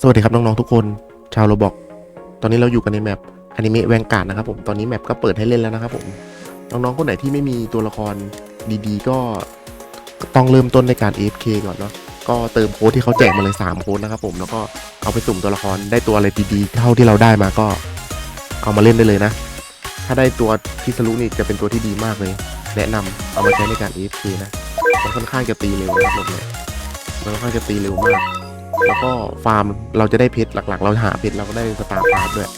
สวัสดีครับน้องๆทุกคน ชาวโรบอกตอนนี้เราอยู่กันในแมปอนิเมะแวงการ์ดนะครับผมตอนนี้แมปก็เปิดให้เล่นแล้วนะครับผมน้องๆคนไหนที่ไม่มีตัวละครดีๆ ก็ต้องเริ่มต้นในการ AFK ก่อนเนาะก็เติมโค้ดที่เขาแจกมาเลย3โค้ดนะครับผมแล้วก็เอาไปสุ่มตัวละครได้ตัวอะไรดีๆ เท่าที่เราได้มาก็เอามาเล่นได้เลยนะ ถ้าได้ตัวคิสรุนี่จะเป็นตัวที่ดีมากเลย แนะนำเอามาใช้ในการ AFK นะมันค่อนข้างจะตีเร็วนะครับผมเนี่ยมันค่อนข้างจะตีเร็วมาก แล้วก็ฟาร์มเราจะได้เพชรหลักๆ เราหาเพชรเราก็ได้สตาร์ฟาร์ด้วย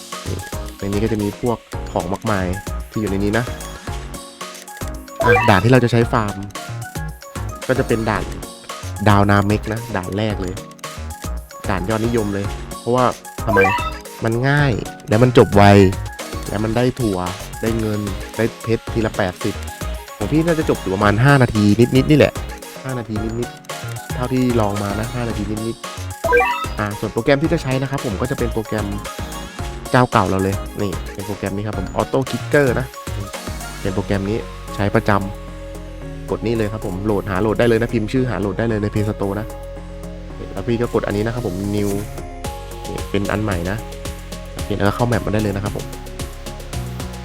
ในนี้ก็จะมีพวกของมากมายที่อยู่ในนี้นะอะด่านที่เราจะใช้ฟาร์ม ก็จะเป็นด่านดาวนาเมกนะด่านแรกเลย ด่านยอดนิยมเลย เพราะว่าทำไมมันง่ายแล้วมันจบไวแล้วมันได้ถั่วได้เงินได้เพชรทีละ 80ของพี่น่าจะจบอยู่ประมาณ 5 นาทีนิดๆนี่แหละ 5 นาทีนิดๆเท่าที่ลองมานะ 5 นาทีนิดๆ อ่าส่วนโปรแกรมที่จะใช้นะครับผมก็จะเป็นโปรแกรมเจ้าเก่าเราเลยนี่เป็นโปรแกรมนี้ครับผมออโต้คิกเกอร์นะเป็นโปรแกรมนี้ใช้ประจำกดนี่เลยครับผมโหลดหาโหลดได้เลยนะพิมพ์ชื่อหาโหลดได้เลยใน Play Store นะแล้วพี่ก็กดอันนี้นะครับผม new เป็นอันใหม่นะเห็นแล้วเข้าแมปมาได้เลยนะครับผม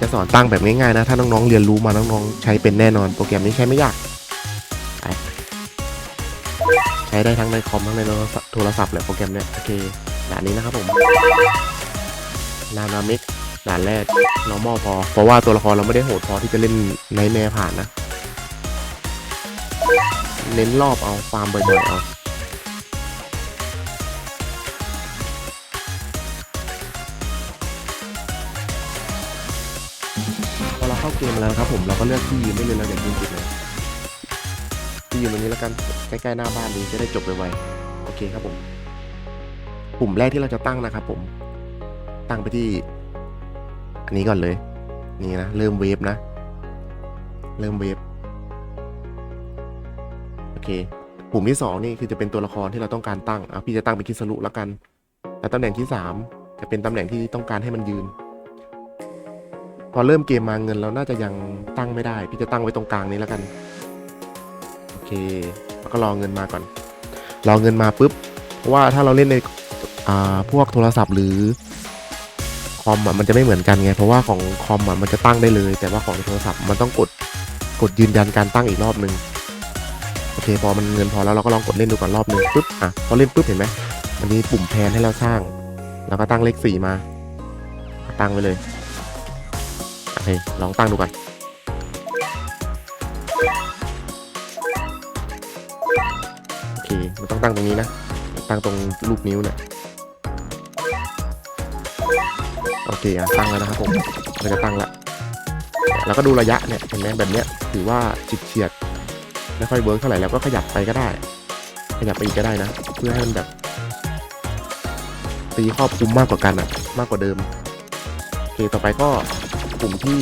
จะสอนตั้งแบบง่ายๆนะ ถ้าน้องๆเรียนรู้มาน้องๆใช้เป็นแน่นอน โปรแกรมนี้ใช้ไม่ยาก ช้ได้ทั้งในคอมทั้งในโทรศัพท์เลยโปรแกรมเนี้ยโอเคด่านนี้นะครับผมนานามิกด่านแรก normal พอ เพราะว่าตัวละครเราไม่ได้โหดพอที่จะเล่นในแม่ผ่านนะ เน้นรอบเอาฟาร์มบ่อยๆเอาพอเราเข้าเกมแล้วครับผมเราก็เลือกที่ยืนได้เลยเราอยากยืนจุดไหน ที่ยืนตรงนี้แล้วกันใกล้ๆหน้าบ้านนี้จะได้จบไวๆโอเคครับผมปุ่มแรกที่เราจะตั้งนะครับผมตั้งไปที่ อันนี้ก่อนเลย นี่นะเริ่มเวฟนะ เริ่มเวฟโอเคปุ่มที่สองนี่คือจะเป็นตัวละครที่เราต้องการตั้งอะพี่จะตั้งเป็นคิสรุแล้วกันแล้วตำแหน่งที่สามจะเป็นตำแหน่งที่ต้องการให้มันยืน พอเริ่มเกมมาเงินเราน่าจะยังตั้งไม่ได้ พี่จะตั้งไว้ตรงกลางนี้แล้วกัน แล้วก็รอเงินมาก่อน รอเงินมาปุ๊บ เพราะว่าถ้าเราเล่นในอ่าพวกโทรศัพท์หรือคอมอะมันจะไม่เหมือนกันไง เพราะว่าของคอมอะมันจะตั้งได้เลย แต่ว่าของโทรศัพท์มันต้องกดกดยืนยันการตั้งอีกรอบหนึ่งโอเคพอมันเงินพอแล้วเราก็ลองกดเล่นดูก่อนรอบหนึ่งปุ๊บอะพอเล่นปุ๊บเห็นไหมมันมีปุ่มแพนให้เราสร้าง แล้วก็ตั้งเลขสี่มา ตั้งไว้เลยโอเคลองตั้งดูก่อน มันต้องตั้งตรงนี้นะ ตั้งตรงรูปนิ้วเนี่ย โอเคอะตั้งแล้วนะครับผมมันจะตั้งละ แล้วก็ดูระยะเนี่ยเห็นไหมแบบเนี้ยถือว่าจิดเฉียดไม่ค่อยเวิร์กเท่าไหร่แล้วก็ขยับไปก็ได้ ขยับไปอีกก็ได้นะ เพื่อให้มันแบบตีครอบคลุมมากกว่ากันอะมากกว่าเดิมโอเคต่อไปก็ปุ่มที่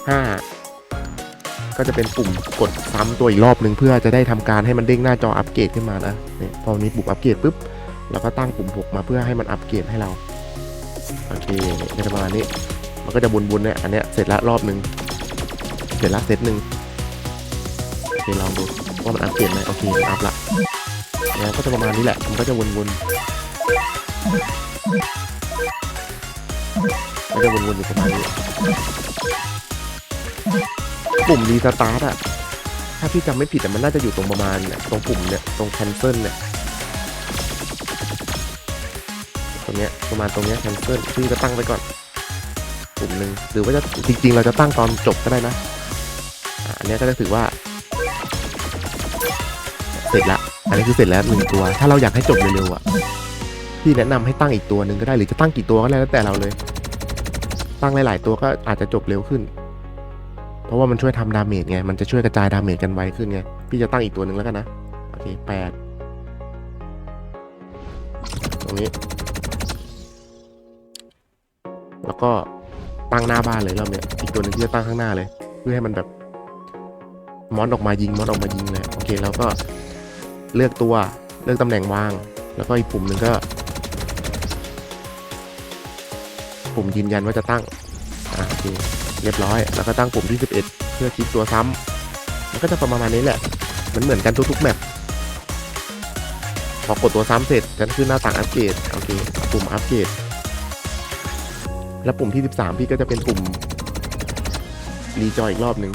5 ก็จะเป็นปุ่มกดซ้ำตัวอีกรอบหนึ่งเพื่อจะได้ทำการให้มันเด้งหน้าจออัปเกรดขึ้นมานะเนี่ยพอมีปุ่มอัปเกรดปุ๊บเราก็ตั้งปุ่ม 6 มาเพื่อให้มันอัปเกรดให้เราโอเคก็จะประมาณนี้ มันก็จะวนๆเนี่ยอันเนี้ยเสร็จละรอบหนึ่งเสร็จละเซตหนึ่งโอเคลองดูว่ามันอัปเกรดไหมโอเคมันอัพละแล้วก็จะประมาณนี้แหละมันก็จะวนๆก็จะวนๆอยู่ประมาณนี้ ปุ่มรีสตาร์ทอะถ้าพี่จำไม่ผิดอะมันน่าจะอยู่ตรงประมาณเนี่ยตรงปุ่มเนี่ยตรง cancel เนี่ยตรงเนี้ยประมาณตรงเนี้ย cancel พี่จะตั้งไว้ก่อนปุ่มหนึ่งหรือว่าจะจริง ๆ เราจะตั้งตอนจบก็ได้นะอันนี้ก็จะถือว่า เสร็จละอันนี้คือเสร็จแล้วหนึ่งตัว ถ้าเราอยากให้จบเร็วๆอะพี่แนะนำให้ตั้งอีกตัวหนึ่งก็ได้หรือจะตั้งกี่ตัวก็ได้แล้วแต่เราเลย ตั้งหลายๆตัวก็อาจจะจบเร็วขึ้น เพราะว่ามันช่วยทำดาเมจไง มันจะช่วยกระจายดาเมจกันไวขึ้นไง พี่จะตั้งอีกตัวหนึ่งแล้วกันนะ โอเคแปดตรงนี้ แล้วก็ตั้งหน้าบ้านเลยรอบเนี้ยอีกตัวหนึ่งที่จะตั้งข้างหน้าเลย เพื่อให้มันแบบมอนออกมายิงมอนออกมายิงเลย โอเคแล้วก็เลือกตัวเลือกตำแหน่งวาง แล้วก็อีกปุ่มหนึ่งก็ ปุ่มยืนยันว่าจะตั้ง อะโอเค เรียบร้อย แล้วก็ตั้งปุ่มที่ 11 เพื่อคลิกตัวซ้ำมันก็จะประมาณนี้แหละ มันเหมือนกันทุกๆแมปพอกดตัวซ้ำเสร็จจะขึ้นหน้าต่างอัปเกรดโอเคปุ่มอัปเกรดแล้วปุ่มที่ 13 พี่ก็จะเป็นปุ่มรีจอยอีกรอบหนึ่ง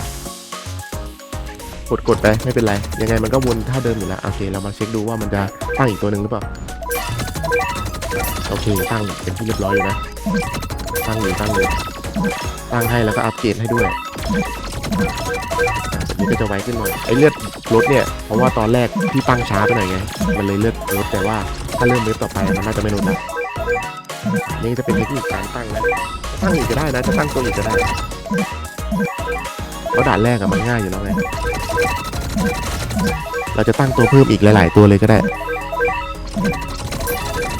กดกดไปไม่เป็นไร ยังไงมันก็วนท่าเดิมอยู่แล้ว โอเค เรามาเช็คดูว่ามันจะตั้งอีกตัวหนึ่งหรือเปล่า โอเค ตั้งเป็นที่เรียบร้อยอยู่นะ ตั้งอยู่ตั้งอยู่ ตั้งให้แล้วก็อัปเกรดให้ด้วยนี้ก็จะไวขึ้นหน่อยไอเลือดลดเนี่ยเพราะว่าตอนแรกพี่ตั้งช้าไปหน่อยไงมันเลยเลือดลดแต่ว่าถ้าเริ่มเว็บต่อไปมันน่าจะไม่ลดละนี่จะเป็นเทคนิคการตั้งนะตั้งอีกก็ได้นะจะตั้งตัวอีกก็ได้เพราะด่านแรกอะมันง่ายอยู่แล้วไงเราจะตั้งตัวเพิ่มอีกหลาย ๆ ตัวเลยก็ได้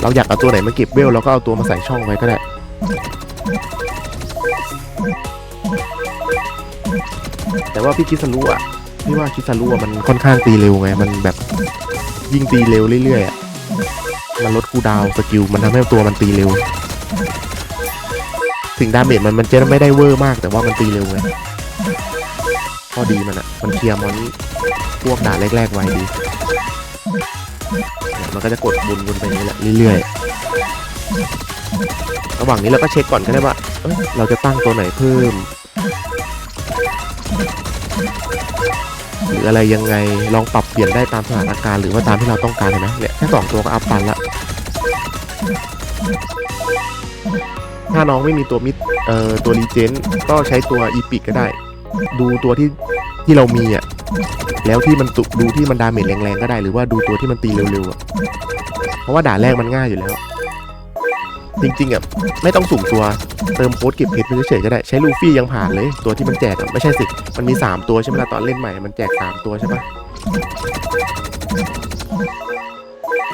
เราอยากเอาตัวไหนมาเก็บเวลเราก็เอาตัวมาใส่ช่องไว้ก็ได้ แต่ว่าพี่คิสรุอะพี่ว่าคิสรุอะมันค่อนข้างตีเร็วไง มันแบบยิ่งตีเร็วเรื่อยๆอะมันลดคูดาวสกิลมันทำให้ตัวมันตีเร็ว ถึงดาเมจมันมันจะไม่ได้เวอร์มาก แต่ว่ามันตีเร็วไงข้อดีมันอะ มันเคลียร์มอนพวกด่าแรกๆไวดี มันก็จะกดบุญวนไปอย่างนี้แหละเรื่อยๆ ระหว่างนี้เราก็เช็คก่อนก็ได้ว่าเอ้ยเราจะตั้งตัวไหนเพิ่ม หรืออะไรยังไงลองปรับเปลี่ยนได้ตามสถานการณ์หรือว่าตามที่เราต้องการเห็นไหมเนี่ยแค่สองตัวก็อัพปันละถ้าน้องไม่มีตัวมิดเอ่อตัวรีเจนก็ใช้ตัวอีพิกก็ได้ ดูตัวที่ที่เรามีอะแล้วที่มันตุดูที่มันดาเมจแรงๆก็ได้ หรือว่าดูตัวที่มันตีเร็วๆอะเพราะว่าด่าแรกมันง่ายอยู่แล้ว จริงๆอะไม่ต้องสุ่มตัวเติมโค้ดเก็บเพชรไปเฉยๆก็ได้ใช้ลูฟี่ยังผ่านเลย ตัวที่มันแจกอะไม่ใช่สิมันมี 3 ตัวใช่ไหมล่ะตอนเล่นใหม่มันแจก 3 ตัวใช่ปะ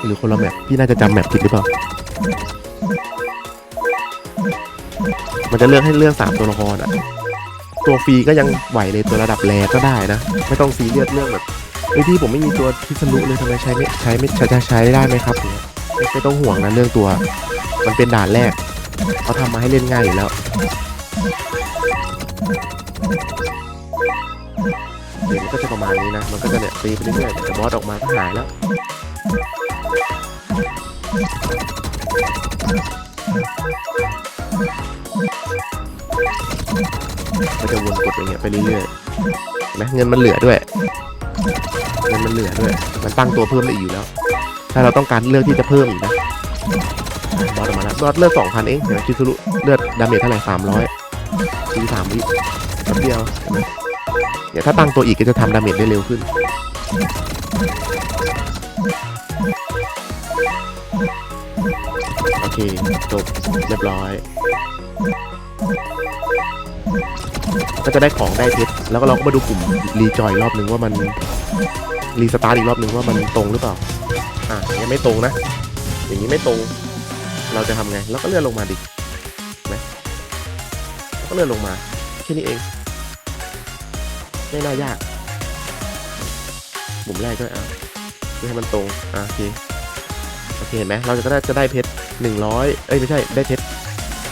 หรือคนละแมปพี่น่าจะจำแมปผิดหรือเปล่ามันจะเลือกให้เลือก 3 ตัวละครอะตัวฟรีก็ยังไหวเลยตัวระดับแรก็ได้นะ ไม่ต้องซีเรียสเรื่องแบบเฮ้พี่ผมไม่มีตัวพิษณุเลยทำไมใช้ไม่ใช้ไม่ใช้ใช้ได้ไหมครับเงี้ยไม่ต้องห่วงนะเรื่องตัว มันเป็นด่านแรกเขาทำมาให้เล่นง่ายอยู่แล้ว เดี๋ยวมันก็จะประมาณนี้นะ มันก็จะเนี่ยตีไปเรื่อยๆแต่บอสออกมาก็หายแล้วก็จะวนกดอย่างเงี้ยไปเรื่อยๆนไหมเงินมันเหลือด้วย เงินมันเหลือด้วย มันตั้งตัวเพิ่มได้อีกอยู่แล้ว ถ้าเราต้องการเลือกที่จะเพิ่มอีกนะ บอสออกมาแล้วบอสเลือดสองพันเองเดี๋ยวคิดสรุเลือดดาเมจเท่าไหร่สามร้อยตีสามวิแป๊บเดียวเนี่ยถ้าตั้งตัวอีกก็จะทำดาเมจได้เร็วขึ้น โอเค จบ เรียบร้อย ก็จะได้ของได้เพชรแล้วก็เราก็มาดูกลุ่มรีจอยรอบหนึ่งว่ามัน รีสตาร์ทอีกรอบหนึ่งว่ามันตรงหรือเปล่า อะยังไม่ตรงนะ อย่างนี้ไม่ตรง เราจะทำไงแล้วก็เลื่อนลงมาดิไหมก็เลื่อนลงมาแค่นี้เองไม่น่ายากปุ่มแรกก็อะเพื่อให้มันตรงอะโอเคโอเคเห็นไหมเราจะได้จะได้เพชรหนึ่งร้อยเอ้ยไม่ใช่ได้เพชร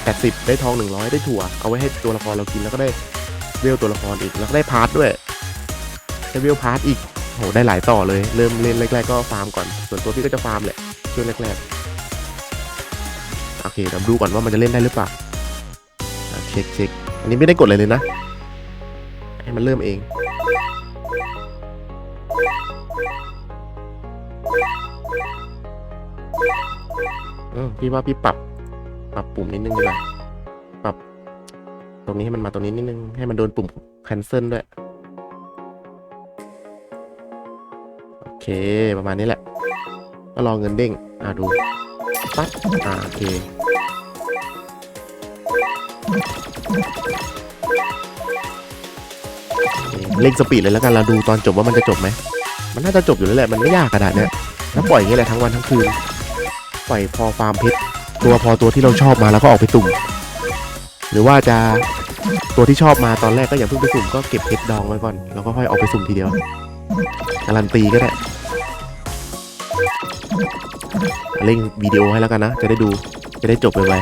แปดสิบได้ทองหนึ่งร้อยได้ถั่วเอาไว้ให้ตัวละครเรากินแล้วก็ได้เวลตัวละครอีกแล้วก็ได้พาร์ทด้วยได้เวลพาร์ทอีกโหได้หลายต่อเลยเริ่มเล่นแรกๆก็ฟาร์มก่อน ส่วนตัวพี่ก็จะฟาร์มแหละช่วงแรกๆ เคเดี๋ยวดูก่อนว่ามันจะเล่นได้หรือเปล่าเช็คเช็คอันนี้ไม่ได้กดเลยเลยนะ ให้มันเริ่มเองเออพี่ว่าพี่ปรับ ปรับปุ่มนิดนึงดีกว่าปรับ ตรงนี้ให้มันมาตรงนี้นิดนึง ให้มันโดนปุ่ม cancel ด้วย โอเค ประมาณนี้แหละ ก็รอเงินเด้ง อ่าดู ปั๊บ อ่า โอเค เร่งสปีดเลยแล้วกันเราดูตอนจบว่ามันจะจบไหม มันน่าจะจบอยู่แล้วแหละมันไม่ยากขนาดเนี้ยแล้วปล่อยอย่างเงี้แหละทั้งวันทั้งคืน ปล่อยพอฟาร์มเพชรตัวพอตัวที่เราชอบมาแล้วก็ออกไปตุ่ม หรือว่าจะตัวที่ชอบมาตอนแรกก็อย่าเพิ่งไปสุ่มก็เก็บเพชรดองไว้ก่อน แล้วก็ค่อยออกไปสุ่มทีเดียวการันตีก็ได้เร่งวิดีโอให้แล้วกันนะ จะได้ดูจะได้จบไปไว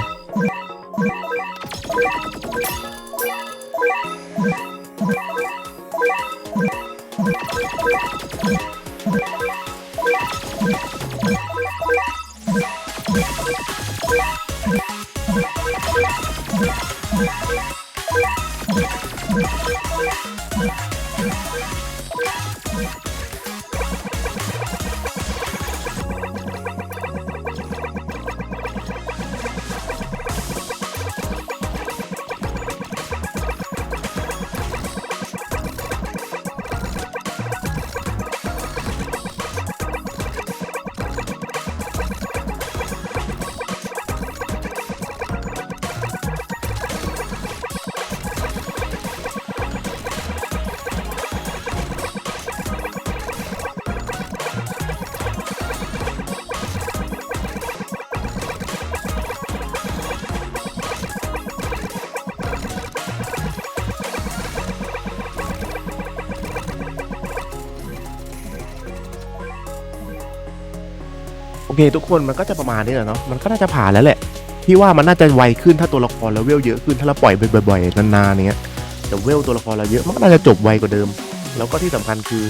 เคทุกคนมันก็จะประมาณนี้แหละเนาะมันก็น่าจะผ่านแล้วแหละพี่ว่ามันน่าจะไวขึ้นถ้าตัวละครเราเวลเยอะขึ้นถ้าเราปล่อยไปบ่อยๆนานๆเนี้ยแต่เวลตัวละครเราเยอะมันก็น่าจะจบไวกว่าเดิม แล้วก็ที่สำคัญคือ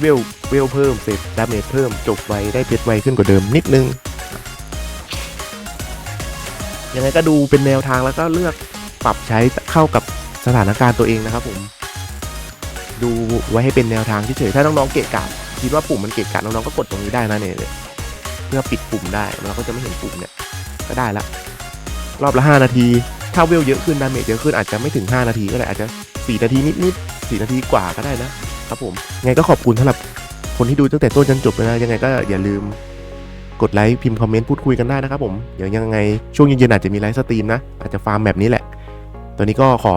เวลเวลเพิ่มเสร็จดาเมจเพิ่มจบไวได้เพชรไวขึ้นกว่าเดิมนิดนึงยังไงก็ดูเป็นแนวทางแล้วก็เลือกปรับใช้เข้ากับสถานการณ์ตัวเองนะครับผม ดูไว้ให้เป็นแนวทางเฉยๆถ้าน้องๆเกะกะคิดว่าปุ่มมันเกะกะน้องๆก็กดตรงนี้ได้นะเนี่ย พื่อปิดปุ่มได้เราก็จะไม่เห็นปุ่มเนี่ยก็ได้ละรอบละ 5 นาที ถ้าเวลเยอะขึ้นดาเมจเยอะขึ้นอาจจะไม่ถึง 5 นาทีก็ได้อาจจะ 4 นาทีนิดๆ4นาทีกว่าก็ได้นะครับผมไงก็ขอบคุณสำหรับคนที่ดูตั้งแต่ต้นจนจบเลยนะยังไงก็อย่าลืมกดไลค์พิมพ์คอมเมนต์พูดคุยกันได้นะครับผมเดี๋ยวยังไงช่วงเย็นๆอาจจะมีไลฟ์สตรีมนะอาจจะฟาร์มแบบนี้แหละ ตอนนี้ก็ขอ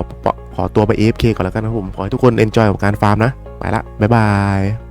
ขอตัวไป AFK ก่อนแล้วกันนะผมขอให้ทุกคน enjoy กับการฟาร์มนะ ไปละบ๊ายบาย